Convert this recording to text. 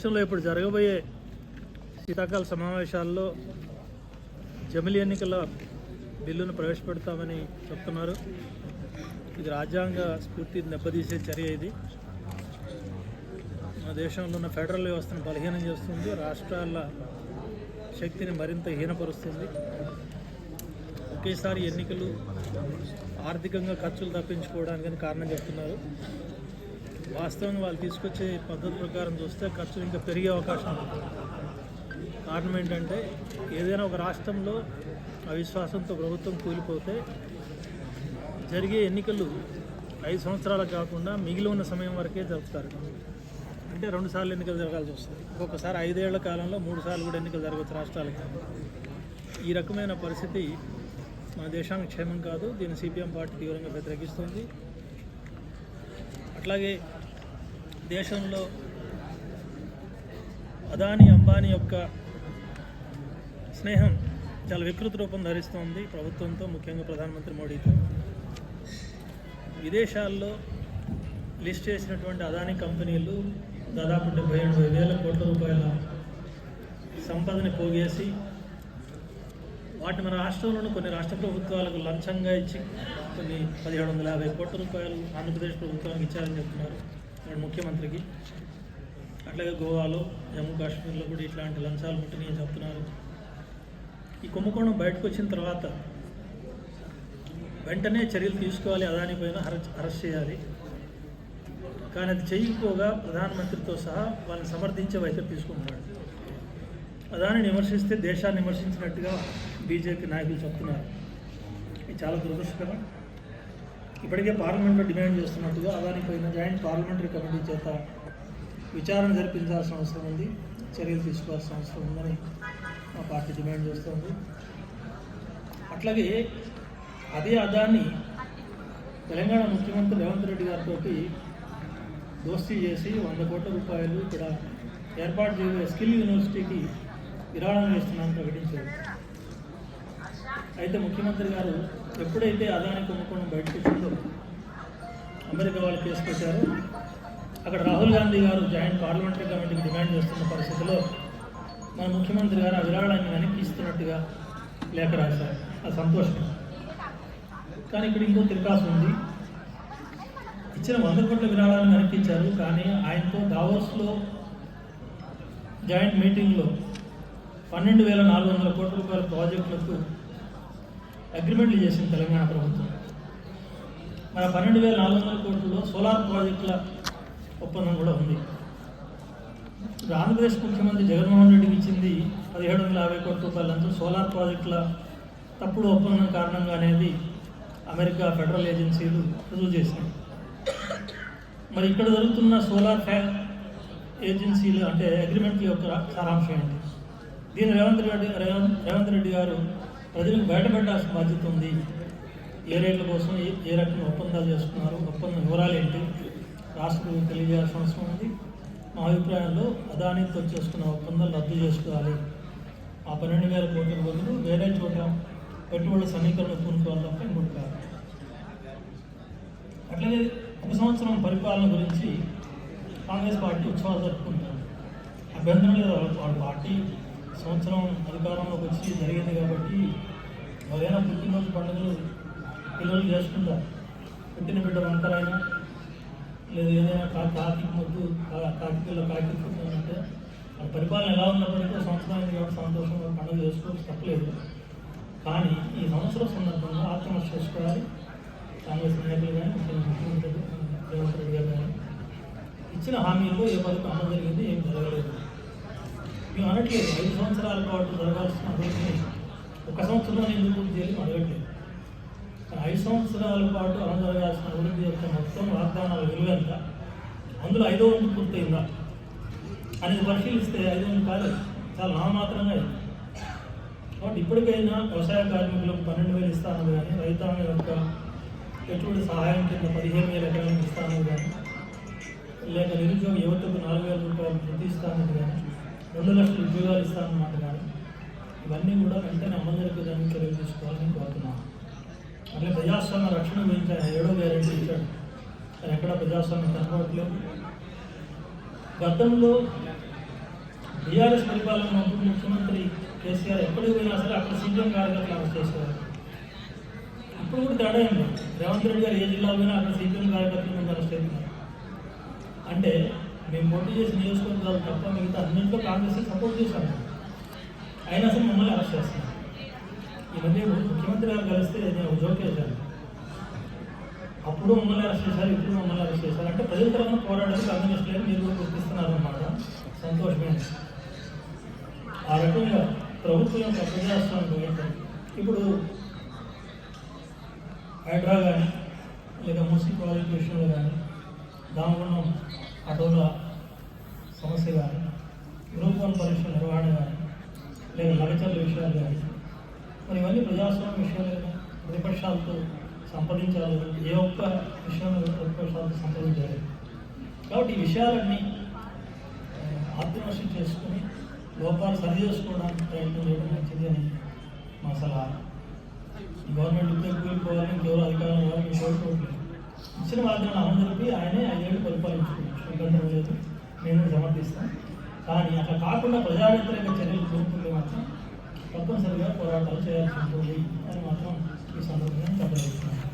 దేశంలో ఇప్పుడు జరగబోయే శీతాకాల సమావేశాల్లో జమిలి ఎన్నికల బిల్లును ప్రవేశపెడతామని చెప్తున్నారు. ఇది రాజ్యాంగ స్ఫూర్తి దెబ్బతీసే చర్య ఇది. మన దేశంలో ఉన్న ఫెడరల్ వ్యవస్థను బలహీనం చేస్తుంది. రాష్ట్రాల శక్తిని మరింత హీనపరుస్తుంది. ఒకేసారి ఎన్నికలు ఆర్థికంగా ఖర్చులు తప్పించుకోవడానికి కారణం చెప్తున్నారు. వాస్తవంగా వాళ్ళు తీసుకొచ్చే పద్ధతి ప్రకారం చూస్తే ఖర్చులు ఇంకా పెరిగే అవకాశం ఉంటుంది కారణం ఏంటంటే ఏదైనా ఒక రాష్ట్రంలో అవిశ్వాసంతో ప్రభుత్వం కూలిపోతే జరిగే ఎన్నికలు ఐదు సంవత్సరాలకు కాకుండా మిగిలి ఉన్న సమయం వరకే జరుపుతారు. అంటే రెండు సార్లు ఎన్నికలు జరగాల్సి వస్తుంది. ఒక్కొక్కసారి ఐదేళ్ళ కాలంలో మూడు సార్లు కూడా ఎన్నికలు జరగవచ్చు రాష్ట్రాలకి. ఈ రకమైన పరిస్థితి మన దేశానికి క్షేమం కాదు. దీన్ని సిపిఎం పార్టీ తీవ్రంగా వ్యతిరేకిస్తుంది. అట్లాగే దేశంలో అదాని అంబానీ యొక్క స్నేహం చాలా వికృత రూపం ధరిస్తోంది ప్రభుత్వంతో ముఖ్యంగా ప్రధానమంత్రి మోడీతో. విదేశాల్లో లిస్ట్ చేసినటువంటి అదాని కంపెనీలు దాదాపు డెబ్బై ఎనభై వేల కోట్ల రూపాయల సంపదని పోగేసి వాటి మన రాష్ట్రంలోని కొన్ని రాష్ట్ర ప్రభుత్వాలకు లంచంగా ఇచ్చి కొన్ని పదిహేడు వందల యాభై కోట్ల రూపాయలు ఆంధ్రప్రదేశ్ ప్రభుత్వానికి ఇచ్చారని చెప్తున్నారు. అండ్ ముఖ్యమంత్రికి. అట్లాగే గోవాలో జమ్మూ కాశ్మీర్లో కూడా ఇట్లాంటి లంచాలు ఉంటున్నాయని చెప్తున్నారు. ఈ కుంభకోణం బయటకు వచ్చిన తర్వాత వెంటనే చర్యలు తీసుకోవాలి అదాని పైన అరెస్ట్ చేయాలి. కానీ అది చేయకపోగా ప్రధానమంత్రితో సహా వాళ్ళని సమర్థించే వైఖరి తీసుకుంటున్నాడు. అదాన్ని విమర్శిస్తే దేశాన్ని విమర్శించినట్టుగా బీజేపీ నాయకులు చెప్తున్నారు. ఇది చాలా దురదృష్టకరం. ఇప్పటికే పార్లమెంట్లో డిమాండ్ చేస్తున్నట్టుగా అదాని పైన జాయింట్ పార్లమెంటరీ కమిటీ చేత విచారణ జరిపించాల్సిన అవసరం ఉంది చర్యలు తీసుకోవాల్సిన అవసరం ఉందని మా పార్టీ డిమాండ్ చేస్తుంది. అట్లాగే అదే అదాన్ని తెలంగాణ ముఖ్యమంత్రి రేవంత్ రెడ్డి గారితో దోస్తీ చేసి వంద కోట్ల రూపాయలు ఇక్కడ ఏర్పాటు చేయ స్కిల్ యూనివర్సిటీకి విరాళం వేస్తున్నామని ప్రకటించారు. అయితే ముఖ్యమంత్రి గారు ఎప్పుడైతే అదాని కుంభకోణం బయటకు వచ్చిందో అమెరికా వాళ్ళు కేసు పెట్టారు. అక్కడ రాహుల్ గాంధీ గారు జాయింట్ పార్లమెంటరీ కమిటీకి డిమాండ్ చేస్తున్న పరిస్థితిలో మన ముఖ్యమంత్రి గారు ఆ విరాళాన్ని వెనక్కి ఇస్తున్నట్టుగా లేఖ రాశారు. అది సంతోషం. కానీ ఇక్కడ ఇంకో తిరకాసు ఉంది. ఇచ్చిన వంద కోట్ల విరాళాలను వెనక్కి ఇచ్చారు కానీ ఆయనతో దావోస్లో జాయింట్ మీటింగ్లో పన్నెండు వేల నాలుగు వందల కోట్ల రూపాయల ప్రాజెక్టులకు అగ్రిమెంట్లు చేసింది తెలంగాణ ప్రభుత్వం. మన పన్నెండు వేల నాలుగు వందల కోట్లలో సోలార్ ప్రాజెక్టుల ఒప్పందం కూడా ఉంది. ఇప్పుడు ఆంధ్రప్రదేశ్ ముఖ్యమంత్రి జగన్మోహన్ రెడ్డికి ఇచ్చింది పదిహేడు వందల యాభై కోట్ల రూపాయలంతా సోలార్ ప్రాజెక్టుల తప్పుడు ఒప్పందం కారణంగా అనేది అమెరికా ఫెడరల్ ఏజెన్సీలు రుజువు చేశాయి మరి ఇక్కడ జరుగుతున్న సోలార్ ఫ్యా ఏజెన్సీలు అంటే అగ్రిమెంట్ల యొక్క సారాంశం ఏంటి? దీని రేవంత్ రెడ్డి రేవంత్ రెడ్డి గారు ప్రజలకు బయటపెట్టాల్సిన బాధ్యత ఉంది. ఏ రేట్ల కోసం ఏ ఏ రకమైన ఒప్పందాలు చేసుకున్నారు ఒప్పంద వివరాలు ఏంటి? రాష్ట్రం తెలియజేయాల్సిన అవసరం ఉంది. మా అభిప్రాయంలో అదానితో చేసుకున్న ఒప్పందాలు రద్దు చేసుకోవాలి. ఆ పన్నెండు వేల కోట్ల బదులు వేరే చోట పెట్టుబడుల సమీకరణ పూనుకోవాలి తప్ప ఇంకోటి కాదు. అట్లనే ఒక సంవత్సరం పరిపాలన గురించి కాంగ్రెస్ పార్టీ ఉత్సవాలు జరుపుకుంటారు అభ్యంతరం లేదు వాళ్ళ పార్టీ సంవత్సరం అధికారంలోకి వచ్చి జరిగింది కాబట్టి ఎవరైనా పుట్టినరోజు పండుగలు పిల్లలు చేసుకుంటారు. పుట్టిన బిడ్డ వంకరైనా లేదా ఏదైనా కా కాకి ముద్దు కా- కార్తీక అంటే వాళ్ళ పరిపాలన ఎలా ఉన్నప్పటికీ సంవత్సరానికి సంవత్సరం అయింది కాబట్టి సంతోషంగా పండుగ చేసుకోవచ్చు తప్పలేదు. కానీ ఈ సంవత్సరం సందర్భంగా ఆత్మహత్య చేసుకోవాలి. కాంగ్రెస్ నాయకులు కానీ ముఖ్యమంత్రి రేవంత్ రెడ్డి గారు కానీ ఇచ్చిన హామీల్లో ఏ పథకం అమలు మేము ఐదు సంవత్సరాల పాటు జరగాల్సిన అభివృద్ధిని ఒక సంవత్సరంలో ఎందుకు పూర్తి చేయాలి? అడగట్లేదు. ఐదు సంవత్సరాల పాటు అలా జరగాల్సిన అభివృద్ధి యొక్క మొత్తం వాగ్దానాల విలువ ఎంత? అందులో ఐదో వంతు పూర్తయిందా? అనేది పరిశీలిస్తే ఐదు వందలు కాలేదు చాలా నామాత్రంగా అయింది కాబట్టి ఇప్పటికైనా వ్యవసాయ కార్మికులకు పన్నెండు వేలు ఇస్తాను కానీ రైతాంగం యొక్క పెట్టుబడి సహాయం కింద పదిహేను వేల ఎకరాలకు ఇస్తాను కానీ లేక నిరుద్యోగ యువతకు నాలుగు వేల రూపాయలు ప్రతి ఇస్తాను కానీ రెండు లక్షల ఉద్యోగాలు ఇస్తానన్నమాట కానీ ఇవన్నీ కూడా వెంటనే అమలు జరిపేదానికి చర్యలు తీసుకోవాలని కోరుతున్నాను. అట్లే ప్రజాస్వామ్య రక్షణ గురించి ఆయన ఏడో గ్యారెంటీ ఇచ్చాడు. ఆయన ఎక్కడ ప్రజాస్వామ్యం కనపడట్లేదు. గతంలో బీఆర్ఎస్ పరిపాలన మంత్రి ముఖ్యమంత్రి కేసీఆర్ ఎక్కడికి పోయినా సరే అక్కడ సీఎం కార్యకర్తలు అరెస్ట్ చేసేవారు. ఇప్పుడు కూడా తేడా ఏం రేవంత్ రెడ్డి గారు ఏ జిల్లా పోయినా అక్కడ సీఎం కార్యకర్తల ముందు అరెస్ట్ అవుతున్నారు అంటే మేము పోటీ చేసిన నియోజకవర్గాలు తప్ప మిగతా అన్నింటిలో కాంగ్రెస్ సపోర్ట్ చేశాము అయినా సరే మమ్మల్ని అరెస్ట్ చేస్తున్నారు. ఈ మధ్య ముఖ్యమంత్రి గారు కలిస్తే నేను ఒక జోక్ అప్పుడు మమ్మల్ని అరెస్ట్ చేశారు ఇప్పుడు మమ్మల్ని అరెస్ట్ చేశారు. అంటే ప్రజల తరఫున పోరాడారు కమ్యూనిస్టులు మీరు కూడా గుర్తిస్తున్నారు అన్నమాట. సంతోషమే. ఆ రకంగా ప్రభుత్వం యొక్క ప్రజాస్వామ్యం ఏంటంటే ఇప్పుడు హైడ్రా కానీ లేదా మున్సిపాలిటీ విషయంలో కానీ దామగుండం అటోలా సమస్య కానీ గ్రూప్ వన్ పరీక్షల నిర్వహణ కానీ లేదా లగచర్ల విషయాలు కానీ మరి ఇవన్నీ ప్రజాస్వామ్య విషయాలు ప్రతిపక్షాలతో సంప్రదించాలి. ఏ ఒక్క విషయంలో ప్రతిపక్షాలతో సంప్రదించాలి. కాబట్టి ఈ విషయాలన్నీ ఆ, ఆత్మవిమర్శ చేసుకుని లోపాలు సరి చేసుకోవడానికి ప్రయత్నం చేయడం మంచిది అని మా సలహా. గవర్నమెంట్ ఇప్పుడే కూలిపోవాలని ఇంకెవరు అధికారం ఇవ్వాలని కోరుకోవట్లేదు ఇచ్చిన వాగ్దానం అమలు జరిపి ఆయనే ఐదేళ్ళు పరిపాలించుకున్నాడు ఇబ్బంది లేదు. నేను సమర్థిస్తాను. కానీ అట్లా కాకుండా ప్రజా వ్యతిరేక చర్యలు కోరుకుంటే మాత్రం తప్పనిసరిగా పోరాటాలు చేయాల్సి ఉంటుంది అని మాత్రం ఈ సందర్భంగా